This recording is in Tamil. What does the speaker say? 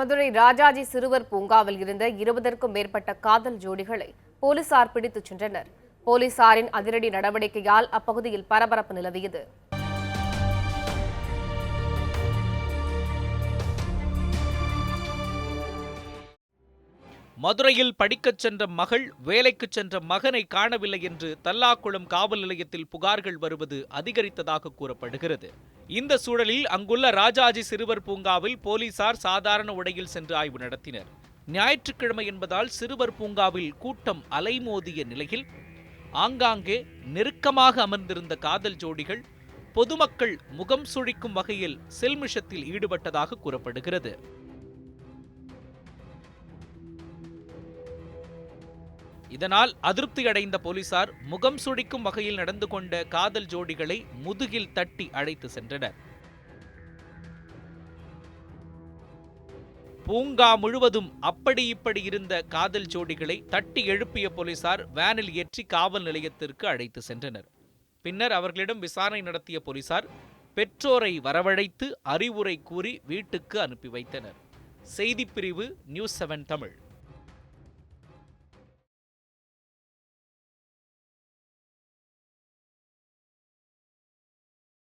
மதுரை ராஜாஜி சிறுவர் பூங்காவில் இருந்த இருபதற்கும் மேற்பட்ட காதல் ஜோடிகளை போலீசார் பிடித்துச் சென்றனர். போலீசாரின் அதிரடி நடவடிக்கையால் அப்பகுதியில் பரபரப்பு நிலவியது. மதுரையில் படிக்கச் சென்ற மகள் வேலைக்குச் சென்ற மகனை காணவில்லை என்று தல்லாக்குளம் காவல் நிலையத்தில் புகார்கள் வருவது அதிகரித்ததாக கூறப்படுகிறது. இந்த சூழலில் அங்குள்ள ராஜாஜி சிறுவர் பூங்காவில் போலீசார் சாதாரண உடையில் சென்று ஆய்வு நடத்தினர். ஞாயிற்றுக்கிழமை என்பதால் சிறுவர் பூங்காவில் கூட்டம் அலைமோதிய நிலையில் ஆங்காங்கே நெருக்கமாக அமர்ந்திருந்த காதல் ஜோடிகள் பொதுமக்கள் முகம் சுழிக்கும் வகையில் செல்மிஷத்தில் ஈடுபட்டதாக கூறப்படுகிறது. இதனால் அதிருப்தி அடைந்த போலீசார் முகம் சுழிக்கும் வகையில் நடந்து கொண்ட காதல் ஜோடிகளை முதுகில் தட்டி அழைத்து சென்றனர். பூங்கா முழுவதும் அப்படி இப்படி இருந்த காதல் ஜோடிகளை தட்டி எழுப்பிய போலீசார் வேனில் ஏற்றி காவல் நிலையத்திற்கு அழைத்து சென்றனர். பின்னர் அவர்களிடம் விசாரணை நடத்திய போலீசார் பெற்றோரை வரவழைத்து அறிவுரை கூறி வீட்டுக்கு அனுப்பி வைத்தனர். செய்திப்பிரிவு நியூஸ் செவன் தமிழ்.